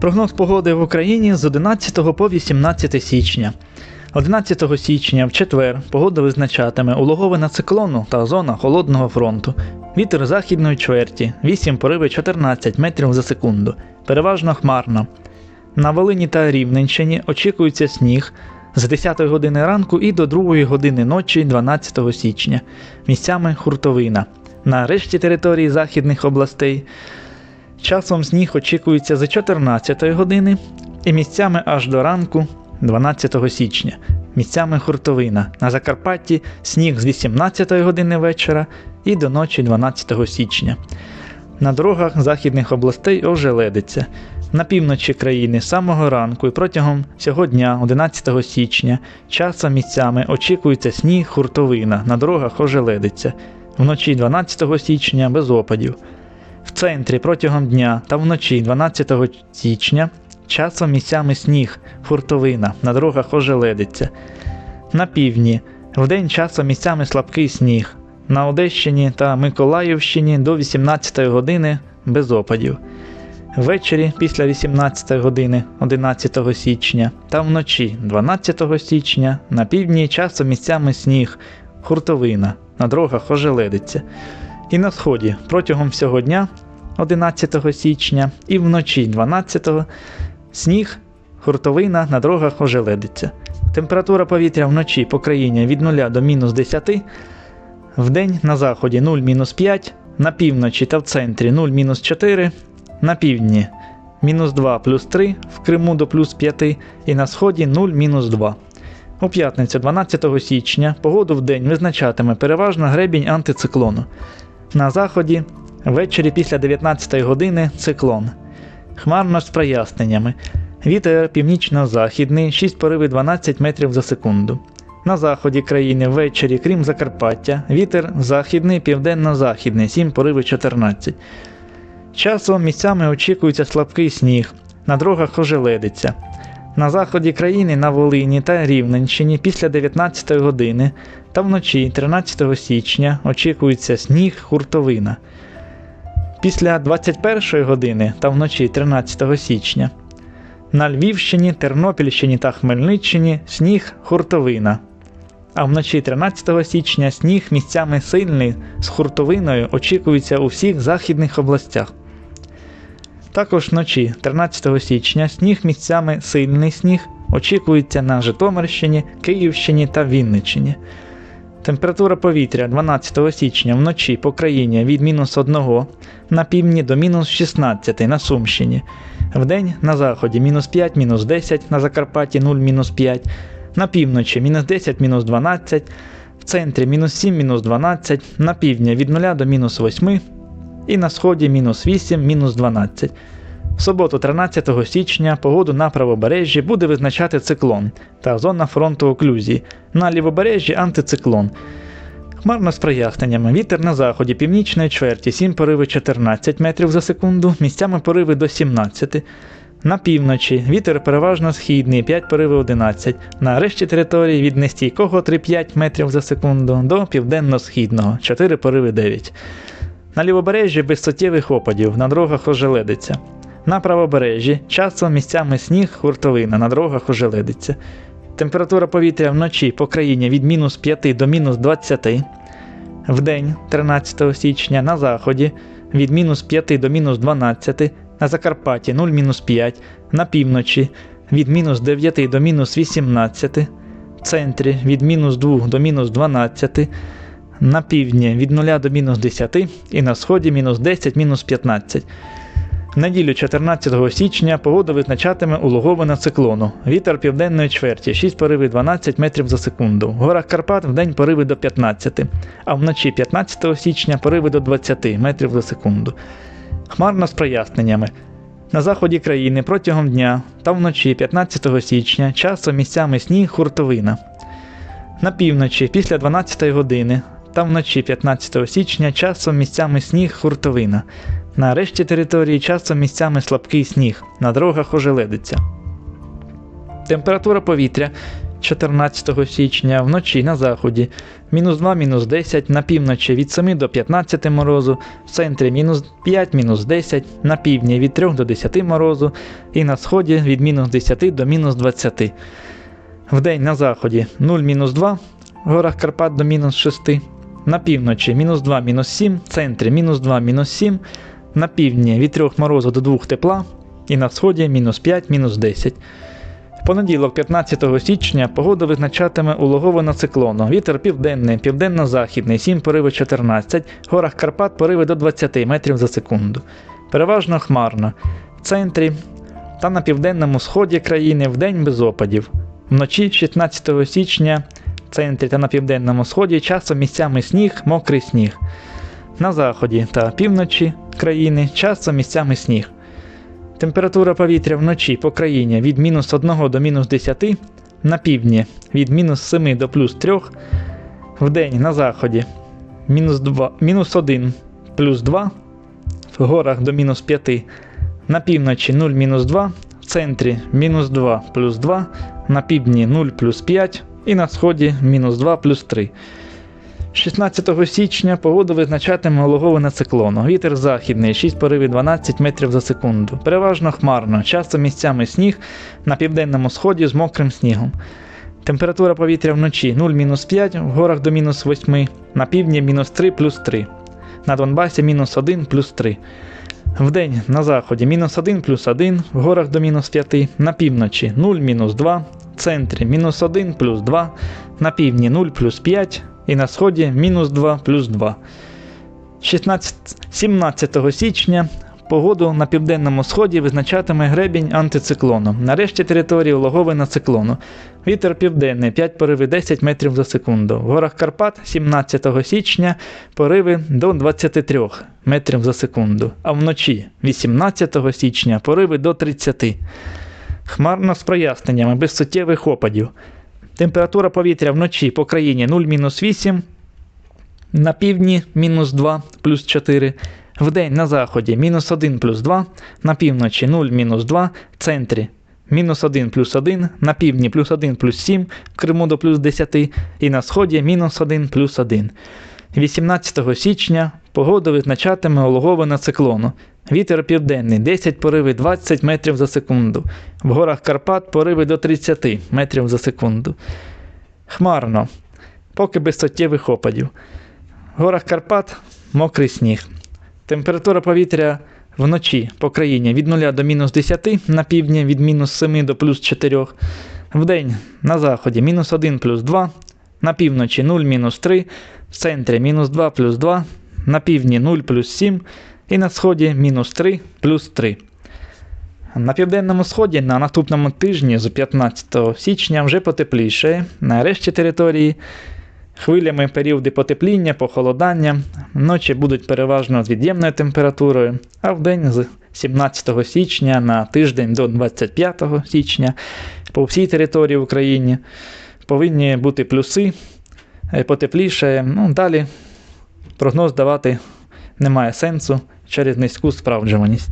Прогноз погоди в Україні з 11 по 18 січня. 11 січня в четвер погода визначатиме улоговина циклону та зона холодного фронту. Вітер західної чверті 8 пориви 14 метрів за секунду. Переважно хмарно. На Волині та Рівненщині очікується сніг з 10 години ранку і до 2 години ночі 12 січня. Місцями хуртовина. На решті території західних областей часом сніг очікується з 14 години і місцями аж до ранку 12 січня. Місцями хуртовина. На Закарпатті сніг з 18 години вечора і до ночі 12 січня. На дорогах західних областей ожеледиться. На півночі країни з самого ранку і протягом цього дня, 11 січня, часом місцями очікується сніг, хуртовина, на дорогах ожеледиться. Вночі 12 січня без опадів. В центрі протягом дня та вночі 12 січня часом місцями сніг, хуртовина, на дорогах ожеледиться. На півдні вдень часом місцями слабкий сніг. На Одещині та Миколаївщині до 18 години без опадів. Ввечері після 18 години 11 січня та вночі 12 січня на півдні часом місцями сніг, хуртовина, на дорогах ожеледиться. І на сході протягом всього дня 11 січня і вночі 12 сніг, хуртовина на дорогах ожеледиться. Температура повітря вночі по країні від 0 до мінус 10, вдень на заході 0-5, на півночі та в центрі 0-4, на півдні мінус 2 плюс 3, в Криму до плюс 5 і на сході 0 мінус 2. У п'ятницю 12 січня погоду в день визначатиме переважно гребінь антициклону. На заході ввечері після 19 години циклон. Хмарно з проясненнями. Вітер північно-західний 6 пориви 12 метрів за секунду. На заході країни ввечері, крім Закарпаття, вітер західний, південно-західний 7 пориви 14. Часом місцями очікується слабкий сніг, на дорогах ожеледиться. На заході країни на Волині та Рівненщині після 19 години та вночі 13 січня очікується сніг, хуртовина. Після 21 години та вночі 13 січня. На Львівщині, Тернопільщині та Хмельниччині сніг, хуртовина. А вночі 13 січня сніг місцями сильний з хуртовиною очікується у всіх західних областях. Також вночі 13 січня сніг місцями сильний сніг очікується на Житомирщині, Київщині та Вінниччині. Температура повітря 12 січня вночі по країні від мінус 1 на півдні до мінус 16 на Сумщині. Вдень на заході мінус 5, мінус 10, на Закарпатті 0, мінус 5, на півночі мінус 10, мінус 12, в центрі мінус 7, мінус 12, на півдні від 0 до мінус 8 і на сході мінус 8, мінус 12. В суботу, 13 січня, погоду на правобережжі буде визначати циклон та зона фронту оклюзії. На лівобережжі антициклон. Хмарно з проясненнями. Вітер на заході північної чверті 7 пориви 14 метрів за секунду, місцями пориви до 17. На півночі вітер переважно східний 5 пориви 11. На решті території від нестійкого 3-5 метрів за секунду до південно-східного 4 пориви 9. На лівобережжі без суттєвих опадів, на дорогах ожеледиться. На правобережжі часом місцями сніг, хуртовина, на дорогах ожеледиться. Температура повітря вночі по країні від мінус 5 до мінус 20. Вдень 13 січня на заході від мінус 5 до мінус 12, на Закарпатті 0 мінус 5, на півночі від мінус 9 до мінус 18, в центрі від мінус 2 до мінус 12, на півдні від 0 до мінус 10 і на сході мінус 10 мінус 15. В неділю 14 січня погода визначатиме улоговина циклону. Вітер південної чверті 6 пориви 12 метрів за секунду. В горах Карпат вдень пориви до 15, а вночі 15 січня пориви до 20 метрів за секунду. Хмарно з проясненнями. На заході країни протягом дня та вночі 15 січня часом місцями сніг хуртовина. На півночі після 12 години та вночі 15 січня часом місцями сніг хуртовина. На решті території часом місцями слабкий сніг, на дорогах ожеледиться. Температура повітря 14 січня, вночі на заході мінус 2, мінус 10, на півночі від 7 до 15 морозу, в центрі мінус 5, мінус 10, на півдні від 3 до 10 морозу і на сході від мінус 10 до мінус 20. Вдень на заході 0 мінус 2, в горах Карпат до мінус 6, на півночі мінус 2, мінус 7, в центрі мінус 2, мінус 7, на півдні від 3 морозу до 2 тепла і на сході мінус 5, мінус 10. В понеділок, 15 січня, погода визначатиме улоговано циклону. Вітер південний, південно-західний, 7 пориви 14, в горах Карпат пориви до 20 метрів за секунду. Переважно хмарно. В центрі та на південному сході країни вдень без опадів. Вночі 16 січня центрі та на південному сході часом місцями сніг, мокрий сніг. На заході та півночі країни часом місцями сніг. Температура повітря вночі по країні від мінус 1 до мінус 10, на півдні від мінус 7 до плюс 3, вдень на заході мінус, 2, мінус 1 плюс 2, в горах до мінус 5, на півночі 0 мінус 2, в центрі мінус 2 плюс 2, на півдні 0 плюс 5 і на сході мінус 2 плюс 3. 16 січня погоду визначатиме улоговане циклону. Вітер західний 6 поривів 12 метрів за секунду. Переважно хмарно, часто місцями сніг на південному сході з мокрим снігом. Температура повітря вночі 0-5, в горах до мінус 8, на півдні мінус 3 плюс 3, на Донбасі мінус 1 плюс 3. Вдень на заході мінус 1 плюс 1, в горах до мінус 5, на півночі 0 мінус 2, в центрі мінус 1 плюс 2, на півдні 0 плюс 5 і на сході мінус 2 плюс 2. 16, 17 січня погоду на південному сході визначатиме гребінь антициклону. Нарешті території улоговина циклону. Вітер південний 5 пориви 10 метрів за секунду. В горах Карпат 17 січня пориви до 23 метрів за секунду. А вночі 18 січня пориви до 30. Хмарно з проясненнями без суттєвих опадів. Температура повітря вночі по країні 0-8, на півдні мінус 2 плюс 4, вдень на заході мінус 1 плюс 2, на півночі 0 мінус 2, в центрі мінус 1 плюс 1, на півдні плюс 1 плюс 7, в Криму до плюс 10 і на сході мінус 1 плюс 1. 18 січня погода визначатиме улоговина циклону. Вітер південний 10 пориви 20 метрів за секунду. В горах Карпат пориви до 30 метрів за секунду. Хмарно, поки без суттєвих опадів. В горах Карпат мокрий сніг. Температура повітря вночі по країні від 0 до мінус 10, на півдні від мінус 7 до плюс 4. Вдень на заході мінус 1 плюс 2, на півночі 0 мінус 3, в центрі мінус 2 плюс 2, на півдні 0 плюс 7 і на сході мінус 3 плюс 3. На південному сході на наступному тижні з 15 січня вже потепліше. На решті території хвилями періоди потепління, похолодання. Ночі будуть переважно з від'ємною температурою, а вдень з 17 січня на тиждень до 25 січня по всій території України повинні бути плюси, е, потепліше. Ну, далі прогноз давати немає сенсу через низьку справджуваність.